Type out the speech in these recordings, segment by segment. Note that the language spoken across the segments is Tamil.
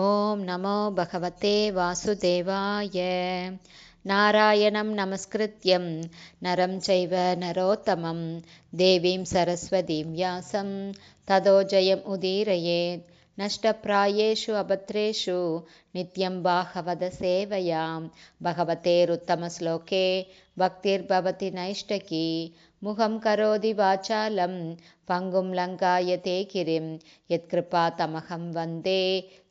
ॐ नमो भगवते वासुदेवाय। नारायणं नमस्कृत्यं नरं चैव नरोत्तमं देवीं सरस्वतीं व्यासं ततो जयम् उदीरयेत्। नष्टप्रायेषु अभद्रेषु नित्यं बाहवदसेवयां भगवतेरुत्तमश्लोके भक्तिर्भवति नैष्टकी முகம் கரோதி வாச்சாலம் பங்கும் லங்காய தே கிரிம் எத்கிருபா தமகம் வந்தே.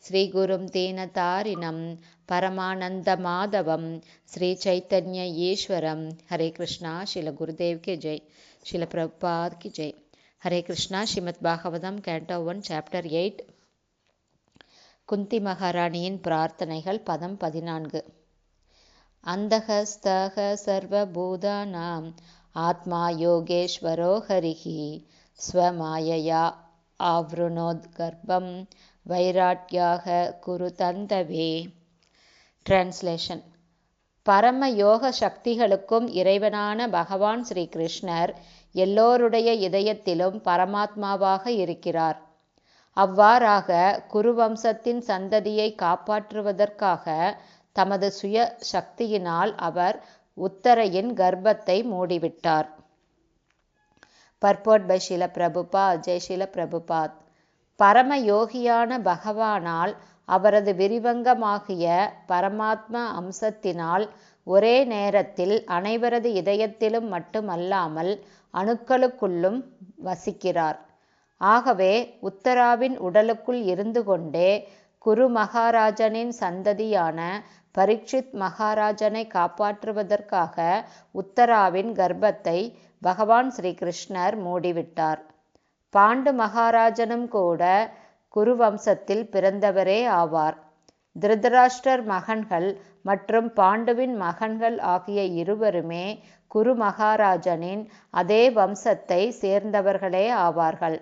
ஸ்ரீகுரும் தீனதாரிணம் பரமானந்த மாதவம். ஸ்ரீ சைத்தன்ய ஈஸ்வரம். ஹரே கிருஷ்ணா ஸ்ரீல குருதேவ் கி ஜெய். ஸ்ரீல பிரபாத் கி Jai. Hare Krishna Srimad Bhagavatam canto one chapter eight. Kunti மகாராணியின் பிரார்த்தனைகள் பதம் பதினான்கு. அந்தகஸ்தக சர்வபூதானாம். ஆத்மா யோகேஸ்வரோ ஹரிஹி. ஸ்வமாயயா ஆவ்ருணோத் கர்ப்பம் வைராட்யாக குரு தந்தவே. டிரான்ஸ்லேஷன் பரம யோக சக்திகளுக்கும் இறைவனான பகவான் ஸ்ரீ கிருஷ்ணர் எல்லோருடைய இதயத்திலும் பரமாத்மாவாக இருக்கிறார். அவ்வாறாக குருவம்சத்தின் சந்ததியை காப்பாற்றுவதற்காக தமது சுய சக்தியினால் அவர் உத்தரையின் கர்ப்பத்தை மூடிவிட்டார். பர்போட் பை ஷில பிரபுபாத் ஜெய் ஷில பிரபுபாத் பரம யோகியான பகவானால் அவரது விரிவங்கமாகிய பரமாத்ம அம்சத்தினால் ஒரே நேரத்தில் அனைவரது இதயத்திலும் மட்டுமல்லாமல் அணுக்களுக்குள்ளும் வசிக்கிறார். ஆகவே உத்தராவின் உடலுக்குள் இருந்து கொண்டே குரு மகாராஜனின் சந்ததியான பரீட்சித் மகாராஜனை காப்பாற்றுவதற்காக உத்தராவின் கர்ப்பத்தை பகவான் ஸ்ரீகிருஷ்ணர் மூடிவிட்டார். பாண்டு மகாராஜனும் கூட குருவம்சத்தில் பிறந்தவரே ஆவார். திருதராஷ்டர் மகன்கள் மற்றும் பாண்டுவின் மகன்கள் ஆகிய இருவருமே குரு மகாராஜனின் அதே வம்சத்தை சேர்ந்தவர்களே ஆவார்கள்.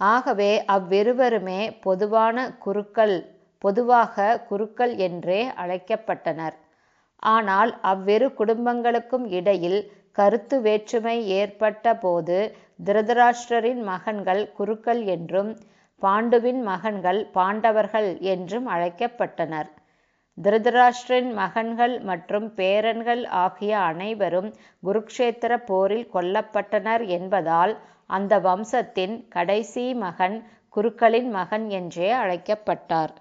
ஆகவே அவ்விருவருமே பொதுவான குருக்கள் பொதுவாக குருக்கள் என்றே அழைக்கப்பட்டனர். ஆனால் அவ்விரு குடும்பங்களுக்கும் இடையில் கருத்து வேற்றுமை ஏற்பட்ட போது திருதராஷ்டிரரின் மகன்கள் குருக்கள் என்றும் பாண்டுவின் மகன்கள் பாண்டவர்கள் என்றும் அழைக்கப்பட்டனர். திருதராஷ்டிரின் மகன்கள் மற்றும் பேரன்கள் ஆகிய அனைவரும் குருக்ஷேத்திர போரில் கொல்லப்பட்டனர் என்பதால் அந்த வம்சத்தின் கடைசி மகன் குருக்களின் மகன் என்றே அழைக்கப்பட்டார்.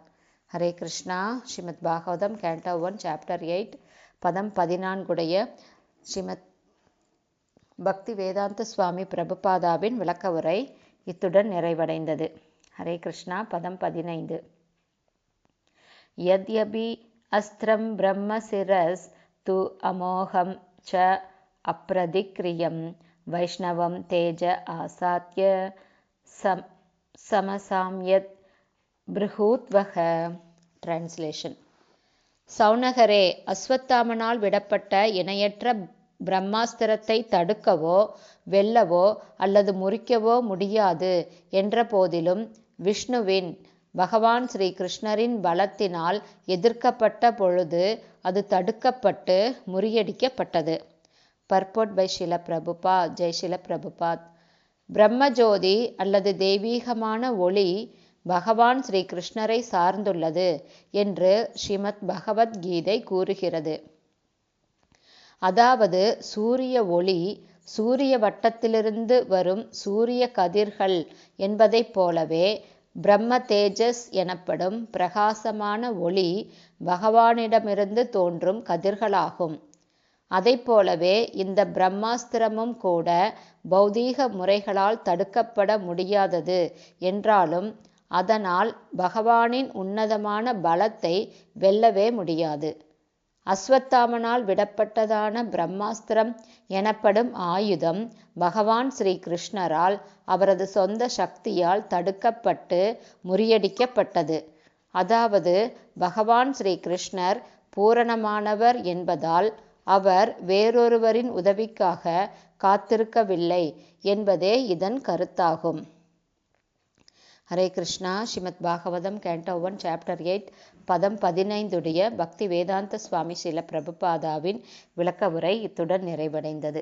Hare Krishna. Srimad Bhagavatam canto one chapter eight பதம் பதினான்குடைய ஸ்ரீமத் பக்தி வேதாந்த சுவாமி பிரபுபாதாவின் விளக்க உரை இத்துடன் நிறைவடைந்தது. ஹரே கிருஷ்ணா பதம் பதினைந்து. யத்யபி அஸ்திரம் பிரம்ம சிரஸ் து அமோகம் ச அப்ரதிக்ரியம் வைஷ்ணவம் தேஜ ஆசாத்திய சம் சமசாம்யத் பிருஹூத்வக டிரான்ஸ்லேஷன் சௌனகரே அஸ்வத்தாமனால் விடப்பட்ட இணையற்ற பிரம்மாஸ்திரத்தை தடுக்கவோ வெல்லவோ அல்லது முறிக்கவோ முடியாது என்ற போதிலும் விஷ்ணுவின் பகவான் ஸ்ரீ கிருஷ்ணரின் பலத்தினால் எதிர்க்கப்பட்ட பொழுது அது தடுக்கப்பட்டு முறியடிக்கப்பட்டது. பர்போட் பை ஷில பிரபுபா ஜெய் ஷில பிரபுபாத் பிரம்மஜோதி அல்லது தெய்வீகமான ஒளி பகவான் ஸ்ரீ கிருஷ்ணரை சார்ந்துள்ளது என்று ஸ்ரீமத் பகவத்கீதை கூறுகிறது. அதாவது சூரிய ஒளி சூரிய வட்டத்திலிருந்து வரும் சூரிய கதிர்கள் என்பதைப் போலவே பிரம்ம தேஜஸ் எனப்படும் பிரகாசமான ஒளி பகவானிடமிருந்து தோன்றும் கதிர்களாகும். அதை போலவே இந்த பிரம்மாஸ்திரமும் கூட பௌதீக முறைகளால் தடுக்கப்பட முடியாதது என்றாலும் அதனால் பகவானின் உன்னதமான பலத்தை வெல்லவே முடியாது. அஸ்வத்தாமனால் விடப்பட்டதான பிரம்மாஸ்திரம் எனப்படும் ஆயுதம் பகவான் ஸ்ரீ கிருஷ்ணரால் அவரது சொந்த சக்தியால் தடுக்கப்பட்டு முறியடிக்கப்பட்டது. அதாவது பகவான் ஸ்ரீ கிருஷ்ணர் பூரணமானவர் என்பதால் அவர் வேறொருவரின் உதவிக்காக காத்திருக்கவில்லை என்பதே இதன் கருத்தாகும். Hare Krishna Srimad Bhagavatam canto one chapter eight பதம் பதினைந்துடைய பக்தி வேதாந்த சுவாமி சில பிரபுபாதாவின் விளக்க உரை இத்துடன் நிறைவடைந்தது.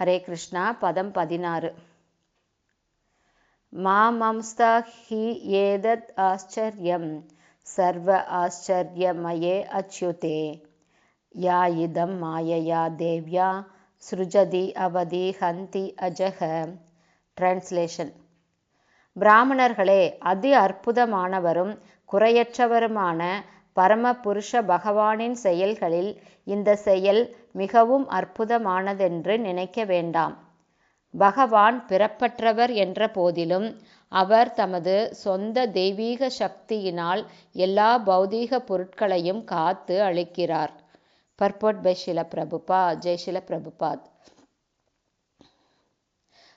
ஹரே கிருஷ்ணா பதம் பதினாறு. மாமம்ஸ்தா ஹி ஏதத் ஆச்சரியம் சர்வ ஆச்சரியமயே அச்சுதே. யா இதம் மாயயா தேவ்யா ஸ்ருஜதி அவதி ஹந்தி அஜக. டிரான்ஸ்லேஷன் பிராமணர்களே அதி அற்புதமானவரும் குறையற்றவருமான பரமபுருஷ பகவானின் செயல்களில் இந்த செயல் மிகவும் அற்புதமானதென்று நினைக்க வேண்டாம். பகவான் பிறப்பற்றவர் என்ற போதிலும் அவர் தமது சொந்த தெய்வீக சக்தியினால் எல்லா பௌதீக பொருட்களையும் காத்து அளிக்கிறார். பர்போட் பை ஷில பிரபுபா ஜெய் ஷில பிரபுபாத்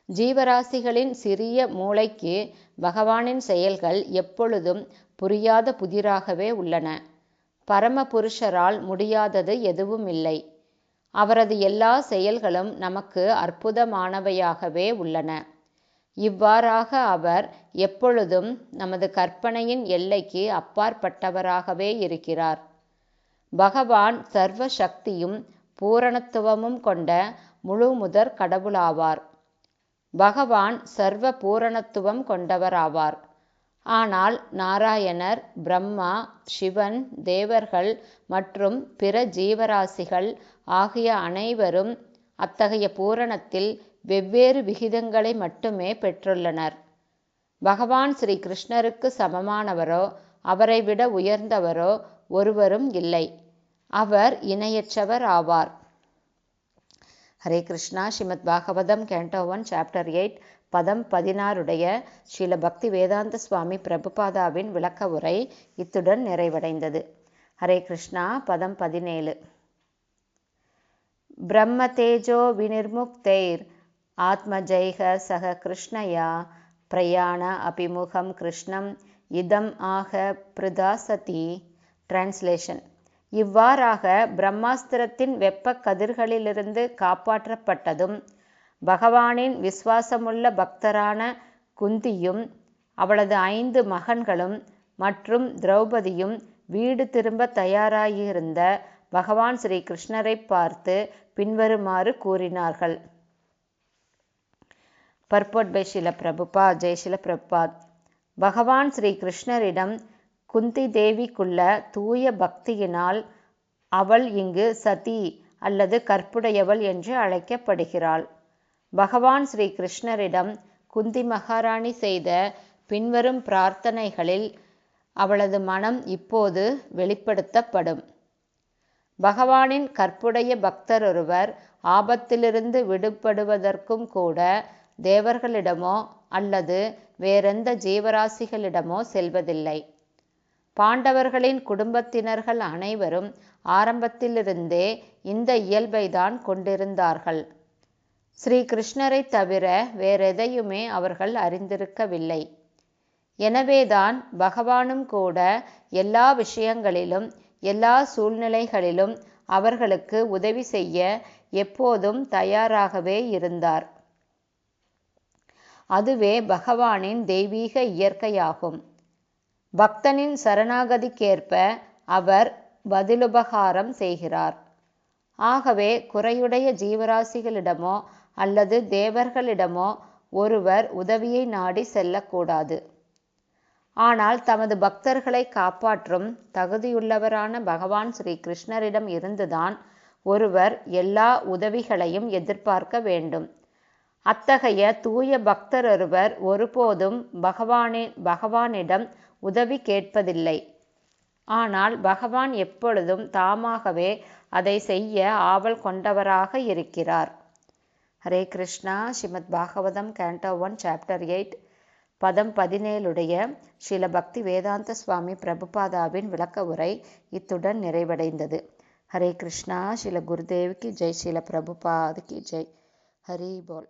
ஜீவராசிகளின் சிறிய மூளைக்கு பகவானின் செயல்கள் எப்பொழுதும் புரியாத புதிராகவே உள்ளன. பரமபுருஷரால் முடியாதது எதுவும் இல்லை அவரது எல்லா செயல்களும் நமக்கு அற்புதமானவையாகவே உள்ளன. இவ்வாறாக அவர் எப்பொழுதும் நமது கற்பனையின் எல்லைக்கு அப்பாற்பட்டவராகவே இருக்கிறார். பகவான் சர்வ சக்தியும் பூரணத்துவமும் கொண்ட முழு முதற் கடவுளாவார். பகவான் சர்வ பூரணத்துவம் கொண்டவராவார். ஆனால் நாராயணர் பிரம்மா சிவன் தேவர்கள் மற்றும் பிற ஜீவராசிகள் ஆகிய அனைவரும் அத்தகைய பூரணத்தில் வெவ்வேறு விகிதங்களை மட்டுமே பெற்றுள்ளனர். பகவான் ஸ்ரீ கிருஷ்ணருக்கு சமமானவரோ அவரை விட உயர்ந்தவரோ ஒருவரும் இல்லை. அவர் இணையற்றவர் ஆவார். Hare Krishna. Srimad Bhagavatam canto one chapter eight பதம் பதினாறுடைய ஸ்ரீல பக்தி வேதாந்த சுவாமி பிரபுபாதாவின் விளக்க உரை இத்துடன் நிறைவடைந்தது. ஹரே கிருஷ்ணா பதம் பதினேழு. பிரம்ம தேஜோ வினிர்முக்தைர் ஆத்மஜைக சக கிருஷ்ணயா பிரயாண அபிமுகம் கிருஷ்ணம் இதம் ஆக பிரதாசதி. டிரான்ஸ்லேஷன் இவ்வாறாக பிரம்மாஸ்திரத்தின் வெப்ப கதிர்களிலிருந்து காப்பாற்றப்பட்டதும் பகவானின் விசுவாசமுள்ள பக்தரான குந்தியும் அவளது ஐந்து மகன்களும் மற்றும் திரௌபதியும் வீடு திரும்ப தயாராகியிருந்த பகவான் ஸ்ரீ கிருஷ்ணரை பார்த்து பின்வருமாறு கூறினார்கள். பர்போட் பை ஷில பிரபுபா ஜெய் ஷில பிரபாத் பகவான் ஸ்ரீ கிருஷ்ணரிடம் குந்தி தேவிக்குள்ள தூய பக்தியினால் அவள் இங்கு சதி அல்லது கற்புடையவள் என்று அழைக்கப்படுகிறாள். பகவான் ஸ்ரீ கிருஷ்ணரிடம் குந்தி மகாராணி செய்த பின்வரும் பிரார்த்தனைகளில் அவளது மனம் இப்போது வெளிப்படுத்தப்படும். பகவானின் கற்புடைய பக்தர் ஒருவர் ஆபத்திலிருந்து விடுபடுவதற்கும் கூட தேவர்களிடமோ அல்லது வேறெந்த ஜீவராசிகளிடமோ செல்வதில்லை. பாண்டவர்களின் குடும்பத்தினர்கள் அனைவரும் ஆரம்பத்திலிருந்தே இந்த இயல்பைதான் கொண்டிருந்தார்கள். ஸ்ரீ கிருஷ்ணரை தவிர வேறெதையுமே அவர்கள் அறிந்திருக்கவில்லை. எனவேதான் பகவானும் கூட எல்லா விஷயங்களிலும் எல்லா சூழ்நிலைகளிலும் அவர்களுக்கு உதவி செய்ய எப்போதும் தயாராகவே இருந்தார். அதுவே பகவானின் தெய்வீக இயற்கையாகும். பக்தனின் சரணாகதிக்கேற்ப அவர் பதிலுபகாரம் செய்கிறார். ஆகவே குறையுடைய ஜீவராசிகளிடமோ அல்லது தேவர்களிடமோ ஒருவர் உதவியை நாடி செல்லக்கூடாது. ஆனால் தமது பக்தர்களை காப்பாற்றும் தகுதியுள்ளவரான பகவான் ஸ்ரீ கிருஷ்ணரிடம் இருந்துதான் ஒருவர் எல்லா உதவிகளையும் எதிர்பார்க்க வேண்டும். அத்தகைய தூய பக்தர் ஒருவர் ஒருபோதும் பகவானின் பகவானிடம் உதவி கேட்பதில்லை. ஆனால் பகவான் எப்பொழுதும் தாமாகவே அதை செய்ய ஆவல் கொண்டவராக இருக்கிறார். Hare Krishna. Srimad Bhagavatam canto one chapter eight. பதம் பதினேழுடைய ஸ்ரீல பக்தி வேதாந்த சுவாமி பிரபுபாதாவின் விளக்க உரை இத்துடன் நிறைவடைந்தது. ஹரே கிருஷ்ணா. ஸ்ரீல குருதேவுக்கு ஜெய். ஸ்ரீல பிரபுபாதுக்கு ஜெய். ஹரி போல்.